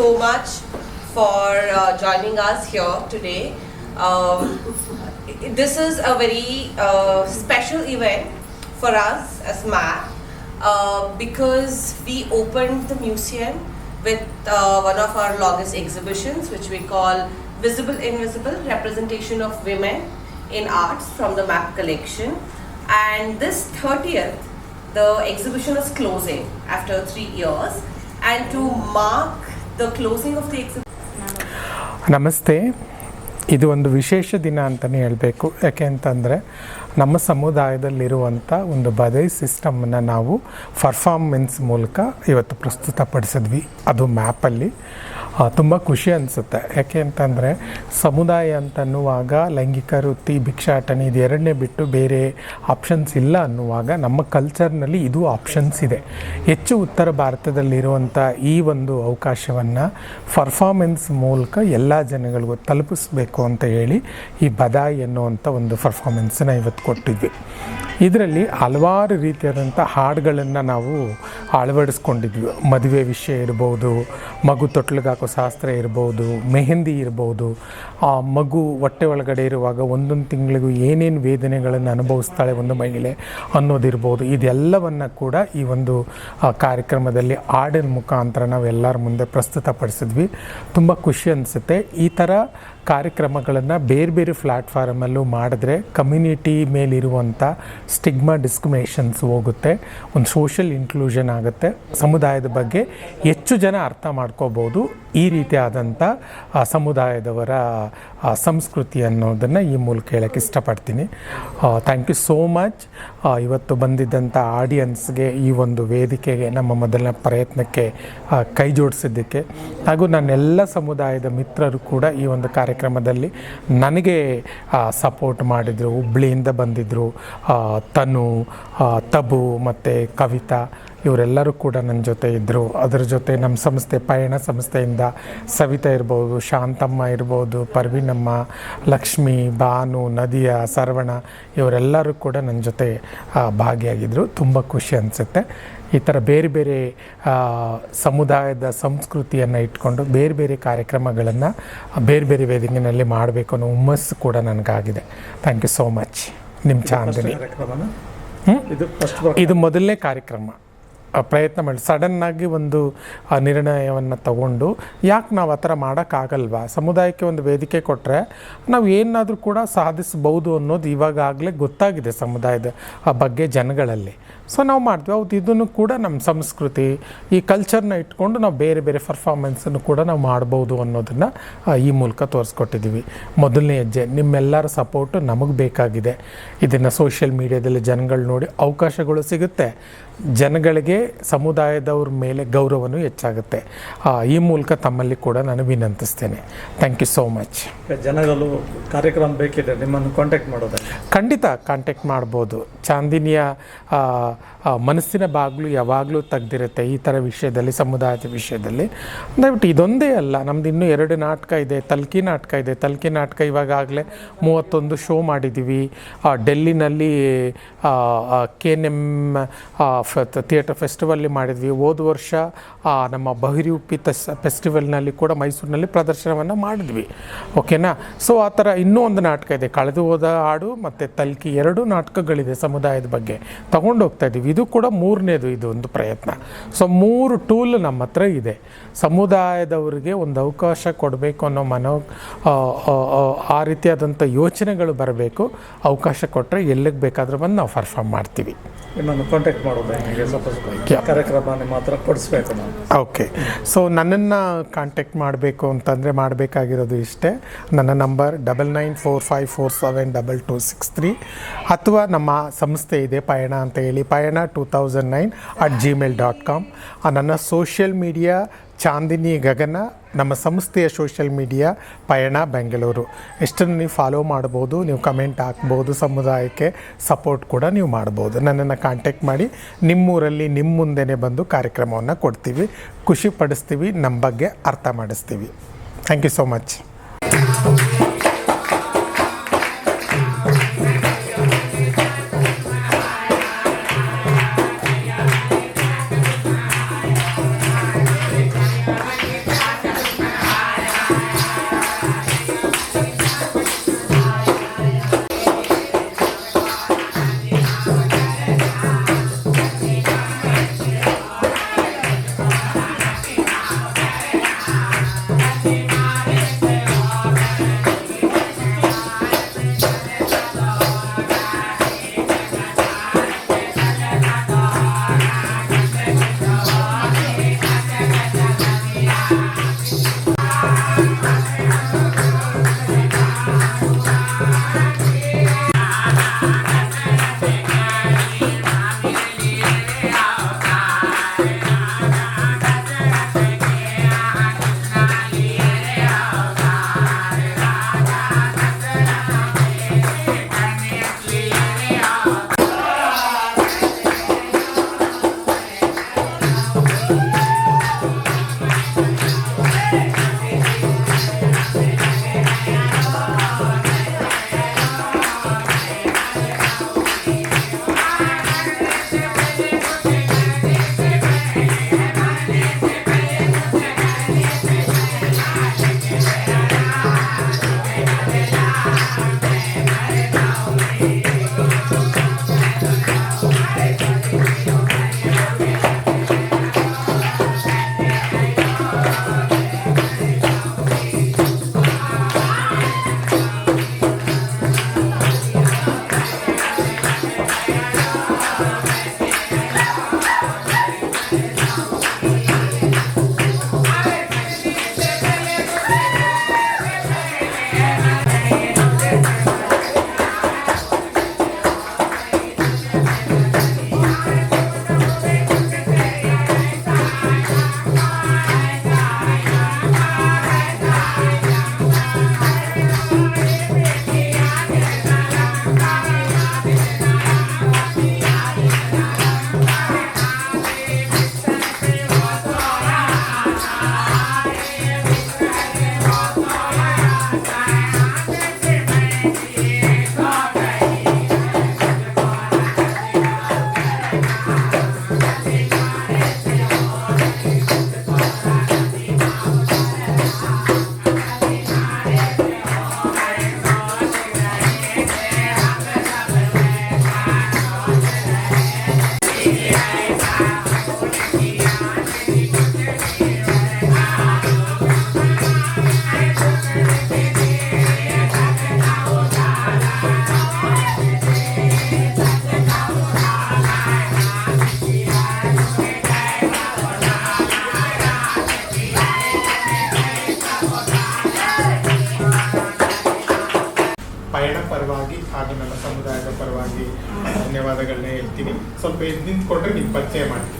so much for uh, joining us here today. Um, this is a very uh, special event for us as MAP uh, because we opened the museum with uh, one of our longest exhibitions, which we call Visible Invisible Representation of Women in Arts from the MAP collection. And this 30th, the exhibition is closing after three years. And to mark the closing of the exhibition, ನಮಸ್ತೆ. ಇದು ಒಂದು ವಿಶೇಷ ದಿನ ಅಂತಲೇ ಹೇಳಬೇಕು. ಯಾಕೆ ಅಂತಂದರೆ ನಮ್ಮ ಸಮುದಾಯದಲ್ಲಿರುವಂಥ ಒಂದು ಬದೈ ಸಿಸ್ಟಮನ್ನು ನಾವು ಪರ್ಫಾರ್ಮೆನ್ಸ್ ಮೂಲಕ ಇವತ್ತು ಪ್ರಸ್ತುತಪಡಿಸಿದ್ವಿ. ಅದು ಮ್ಯಾಪಲ್ಲಿ. ತುಂಬ ಖುಷಿ ಅನಿಸುತ್ತೆ. ಯಾಕೆ ಅಂತಂದರೆ ಸಮುದಾಯ ಅಂತನ್ನುವಾಗ ಲೈಂಗಿಕ ವೃತ್ತಿ, ಭಿಕ್ಷಾಟನೆ ಇದು ಎರಡನೇ ಬಿಟ್ಟು ಬೇರೆ ಆಪ್ಷನ್ಸ್ ಇಲ್ಲ ಅನ್ನುವಾಗ ನಮ್ಮ ಕಲ್ಚರ್ನಲ್ಲಿ ಇದು ಆಪ್ಷನ್ಸ್ ಇದೆ. ಹೆಚ್ಚು ಉತ್ತರ ಭಾರತದಲ್ಲಿರುವಂಥ ಈ ಒಂದು ಅವಕಾಶವನ್ನು ಪರ್ಫಾರ್ಮೆನ್ಸ್ ಮೂಲಕ ಎಲ್ಲ ಜನಗಳಿಗೂ ತಲುಪಿಸ್ಬೇಕು ಅಂತ ಹೇಳಿ ಈ ಬದಾಯಿ ಅನ್ನುವಂಥ ಒಂದು ಪರ್ಫಾರ್ಮೆನ್ಸನ್ನ ಇವತ್ತು ಕೊಟ್ಟಿದ್ವಿ. ಇದರಲ್ಲಿ ಹಲವಾರು ರೀತಿಯಾದಂಥ ಹಾಡುಗಳನ್ನು ನಾವು ಅಳವಡಿಸ್ಕೊಂಡಿದ್ವಿ. ಮದುವೆ ವಿಷಯ ಇರ್ಬೋದು, ಮಗು ತೊಟ್ಲಿಗೆ ಶಾಸ್ತ್ರ ಇರ್ಬೋದು, ಮೆಹಂದಿ ಇರ್ಬೋದು, ಆ ಮಗು ಹೊಟ್ಟೆ ಒಳಗಡೆ ಇರುವಾಗ ಒಂದೊಂದು ತಿಂಗಳಿಗೂ ಏನೇನು ವೇದನೆಗಳನ್ನು ಅನುಭವಿಸ್ತಾಳೆ ಒಂದು ಮಹಿಳೆ ಅನ್ನೋದಿರ್ಬೋದು. ಇದೆಲ್ಲವನ್ನು ಕೂಡ ಈ ಒಂದು ಕಾರ್ಯಕ್ರಮದಲ್ಲಿ ಹಾಡಿನ ಮುಖಾಂತರ ನಾವು ಎಲ್ಲರ ಮುಂದೆ ಪ್ರಸ್ತುತಪಡಿಸಿದ್ವಿ. ತುಂಬ ಖುಷಿ ಅನಿಸುತ್ತೆ. ಈ ಥರ ಕಾರ್ಯಕ್ರಮಗಳನ್ನು ಬೇರೆ ಬೇರೆ ಪ್ಲ್ಯಾಟ್ಫಾರ್ಮಲ್ಲೂ ಮಾಡಿದ್ರೆ ಕಮ್ಯುನಿಟಿ ಮೇಲಿರುವಂಥ ಸ್ಟಿಗ್ಮಾ ಡಿಸ್ಕ್ರಿಮಿನೇಷನ್ಸ್ ಹೋಗುತ್ತೆ, ಒಂದು ಸೋಷಿಯಲ್ ಇನ್ಕ್ಲೂಷನ್ ಆಗುತ್ತೆ. ಸಮುದಾಯದ ಬಗ್ಗೆ ಹೆಚ್ಚು ಜನ ಅರ್ಥ ಮಾಡ್ಕೋಬೋದು ಈ ರೀತಿಯಾದಂಥ ಸಮುದಾಯದವರ ಸಂಸ್ಕೃತಿ ಅನ್ನೋದನ್ನು ಈ ಮೂಲಕ ಹೇಳೋಕ್ಕೆ ಇಷ್ಟಪಡ್ತೀನಿ. ಥ್ಯಾಂಕ್ ಯು ಸೋ ಮಚ್ ಇವತ್ತು ಬಂದಿದ್ದಂಥ ಆಡಿಯನ್ಸ್ಗೆ ಈ ಒಂದು ವೇದಿಕೆಗೆ ನಮ್ಮ ಮೊದಲನೇ ಪ್ರಯತ್ನಕ್ಕೆ ಕೈ ಜೋಡಿಸಿದ್ದಕ್ಕೆ ಹಾಗೂ ನನ್ನೆಲ್ಲ ಸಮುದಾಯದ ಮಿತ್ರರು ಕೂಡ ಈ ಒಂದು ಕಾರ್ಯಕ್ರಮದಲ್ಲಿ ನನಗೆ ಸಪೋರ್ಟ್ ಮಾಡಿದರು, ಹುಬ್ಳಿಯಿಂದ ಬಂದಿದ್ದರು ತನು ತಬು ಮತ್ತು ಕವಿತಾ, ಇವರೆಲ್ಲರೂ ಕೂಡ ನನ್ನ ಜೊತೆ ಇದ್ದರು ಅದರ ಜೊತೆ ನಮ್ಮ ಸಂಸ್ಥೆ, ಪಯಣ ಸಂಸ್ಥೆಯಿಂದ ಸವಿತಾ ಇರ್ಬೋದು, ಶಾಂತಮ್ಮ ಇರ್ಬೋದು, ಪರ್ವಿನಮ್ಮ, ಲಕ್ಷ್ಮಿ, ಭಾನು, ನದಿಯ, ಸರ್ವಣ, ಇವರೆಲ್ಲರೂ ಕೂಡ ನನ್ನ ಜೊತೆ ಭಾಗಿಯಾಗಿದ್ದರು ತುಂಬ ಖುಷಿ ಅನಿಸುತ್ತೆ. ಈ ಥರ ಬೇರೆ ಬೇರೆ ಸಮುದಾಯದ ಸಂಸ್ಕೃತಿಯನ್ನು ಇಟ್ಕೊಂಡು ಬೇರೆ ಬೇರೆ ಕಾರ್ಯಕ್ರಮಗಳನ್ನು ಬೇರೆ ಬೇರೆ ವೇದಿಕೆಯಲ್ಲಿ ಮಾಡಬೇಕು ಅನ್ನೋ ಹುಮ್ಮಸ್ಸು ಕೂಡ ನನಗಾಗಿದೆ. ಥ್ಯಾಂಕ್ ಯು ಸೋ ಮಚ್ ನಿಮ್ಮ ಚಾಂದಿನಿ. ಇದು ಮೊದಲನೇ ಕಾರ್ಯಕ್ರಮ. ಪ್ರಯತ್ನ ಮಾಡಿ. ಸಡನ್ನಾಗಿ ಒಂದು ನಿರ್ಣಯವನ್ನು ತಗೊಂಡು, ಯಾಕೆ ನಾವು ಆ ಥರ ಮಾಡೋಕ್ಕಾಗಲ್ವಾ? ಸಮುದಾಯಕ್ಕೆ ಒಂದು ವೇದಿಕೆ ಕೊಟ್ಟರೆ ನಾವು ಏನಾದರೂ ಕೂಡ ಸಾಧಿಸ್ಬೋದು ಅನ್ನೋದು ಇವಾಗಾಗಲೇ ಗೊತ್ತಾಗಿದೆ ಸಮುದಾಯದ ಬಗ್ಗೆ ಜನಗಳಲ್ಲಿ. ಸೊ ನಾವು ಮಾಡ್ತೀವಿ. ಹೌದು, ಇದನ್ನು ಕೂಡ ನಮ್ಮ ಸಂಸ್ಕೃತಿ, ಈ ಕಲ್ಚರ್ನ ಇಟ್ಕೊಂಡು ನಾವು ಬೇರೆ ಬೇರೆ ಪರ್ಫಾರ್ಮೆನ್ಸನ್ನು ಕೂಡ ನಾವು ಮಾಡ್ಬೋದು ಅನ್ನೋದನ್ನು ಈ ಮೂಲಕ ತೋರಿಸ್ಕೊಟ್ಟಿದ್ದೀವಿ. ಮೊದಲನೇ ಹೆಜ್ಜೆ, ನಿಮ್ಮೆಲ್ಲರ ಸಪೋರ್ಟು ನಮಗೆ ಬೇಕಾಗಿದೆ. ಇದನ್ನು ಸೋಷಿಯಲ್ ಮೀಡಿಯಾದಲ್ಲಿ ಜನಗಳು ನೋಡಿ ಅವಕಾಶಗಳು ಸಿಗುತ್ತೆ. ಜನಗಳಿಗೆ ಸಮುದಾಯದವ್ರ ಮೇಲೆ ಗೌರವನೂ ಹೆಚ್ಚಾಗುತ್ತೆ. ಈ ಮೂಲಕ ತಮ್ಮಲ್ಲಿ ಕೂಡ ನಾನು ವಿನಂತಿಸ್ತೇನೆ. ಥ್ಯಾಂಕ್ ಯು ಸೋ ಮಚ್ ಜನಗಳು ಕಾರ್ಯಕ್ರಮ ಬೇಕಿದೆ ನಿಮ್ಮನ್ನು ಕಾಂಟ್ಯಾಕ್ಟ್ ಮಾಡೋದು ಖಂಡಿತ ಕಾಂಟ್ಯಾಕ್ಟ್ ಮಾಡ್ಬೋದು. ಚಾಂದಿನಿಯ ಮನಸ್ಸಿನ ಬಾಗಿಲು ಯಾವಾಗಲೂ ತೆಗ್ದಿರುತ್ತೆ ಈ ಥರ ವಿಷಯದಲ್ಲಿ ಸಮುದಾಯದ ವಿಷಯದಲ್ಲಿ. ದಯವಿಟ್ಟು ಇದೊಂದೇ ಅಲ್ಲ ನಮ್ದು ಇನ್ನೂ ಎರಡು ನಾಟಕ ಇದೆ ತಲ್ಕಿ ನಾಟಕ ಇದೆ. ತಲ್ಕಿ ನಾಟಕ ಇವಾಗಲೇ ಮೂವತ್ತೊಂದು ಶೋ ಮಾಡಿದ್ದೀವಿ ಡೆಲ್ಲಿನಲ್ಲಿ ಕೆ ಎನ್ ಎಂ ಥಿಯೇಟರ್ ಫೆಸ್ಟಿವಲ್ಲಿ ಮಾಡಿದ್ವಿ. ಹೋದ ವರ್ಷ ನಮ್ಮ ಬಹಿರೂಪಿ ತಸ್ ಫೆಸ್ಟಿವಲ್ನಲ್ಲಿ ಕೂಡ ಮೈಸೂರಿನಲ್ಲಿ ಪ್ರದರ್ಶನವನ್ನು ಮಾಡಿದ್ವಿ. ಓಕೆನಾ ಸೊ ಆ ಥರ ಇನ್ನೂ ಒಂದು ನಾಟಕ ಇದೆ. ಕಳೆದು ಹೋದ ಹಾಡು ಮತ್ತು ತಲ್ಕಿ ಎರಡೂ ನಾಟಕಗಳಿದೆ ಸಮುದಾಯದ ಬಗ್ಗೆ. ತಗೊಂಡು ಹೋಗ್ತಾ ಇದ್ದೀವಿ. ಇದು ಕೂಡ ಮೂರನೇದು, ಇದು ಒಂದು ಪ್ರಯತ್ನ. ಸೊ ಮೂರು ಟೂಲ್ ನಮ್ಮ ಹತ್ರ ಇದೆ. ಸಮುದಾಯದವರಿಗೆ ಒಂದು ಅವಕಾಶ ಕೊಡಬೇಕು ಅನ್ನೋ ಮನೋ, ಆ ರೀತಿಯಾದಂಥ ಯೋಚನೆಗಳು ಬರಬೇಕು. ಅವಕಾಶ ಕೊಟ್ಟರೆ ಎಲ್ಲಿಗೆ ಬೇಕಾದರೂ ಬಂದು ನಾವು ಪರ್ಫಾರ್ಮ್ ಮಾಡ್ತೀವಿ. ಇನ್ನೊಂದು ಕಾಂಟ್ಯಾಕ್ಟ್ ಮಾಡೋದ ನಿಮಗೆ ಮಾತ್ರ ಕೊಡಿಸ್ಬೇಕು ನಾವು. ಓಕೆ ಸೊ ನನ್ನನ್ನು ಕಾಂಟ್ಯಾಕ್ಟ್ ಮಾಡಬೇಕು ಅಂತಂದರೆ ಮಾಡಬೇಕಾಗಿರೋದು ಇಷ್ಟೇ. ನನ್ನ number double nine four five four seven double two six three ಅಥವಾ ನಮ್ಮ ಸಂಸ್ಥೆ ಇದೆ ಪಯಣ ಅಂತ ಹೇಳಿ Payana two thousand nine at Gmail dot com ನನ್ನ ಸೋಷಿಯಲ್ ಮೀಡಿಯಾ ಚಾಂದಿನಿ ಗಗನ ನಮ್ಮ ಸಂಸ್ಥೆಯ ಸೋಷಿಯಲ್ ಮೀಡಿಯಾ ಪಯಣ ಬೆಂಗಳೂರು. ಇಷ್ಟನ್ನು ನೀವು ಫಾಲೋ ಮಾಡ್ಬೋದು, ನೀವು ಕಮೆಂಟ್ ಹಾಕ್ಬೋದು, ಸಮುದಾಯಕ್ಕೆ ಸಪೋರ್ಟ್ ಕೂಡ ನೀವು ಮಾಡ್ಬೋದು. ನನ್ನನ್ನು ಕಾಂಟ್ಯಾಕ್ಟ್ ಮಾಡಿ, ನಿಮ್ಮೂರಲ್ಲಿ ನಿಮ್ಮ ಮುಂದೆನೆ ಬಂದು ಕಾರ್ಯಕ್ರಮವನ್ನು ಕೊಡ್ತೀವಿ, ಖುಷಿ ಪಡಿಸ್ತೀವಿ, ನಮ್ಮ ಬಗ್ಗೆ ಅರ್ಥ ಮಾಡಿಸ್ತೀವಿ. ಥ್ಯಾಂಕ್ ಯು ಸೋ ಮಚ್ ಸ್ವಲ್ಪ ಎದ್ದು ನಿಂತ್ಕೊಂಡ್ರೆ ನಿಮ್ಗೆ ಪರಿಚಯ ಮಾಡ್ತೀನಿ.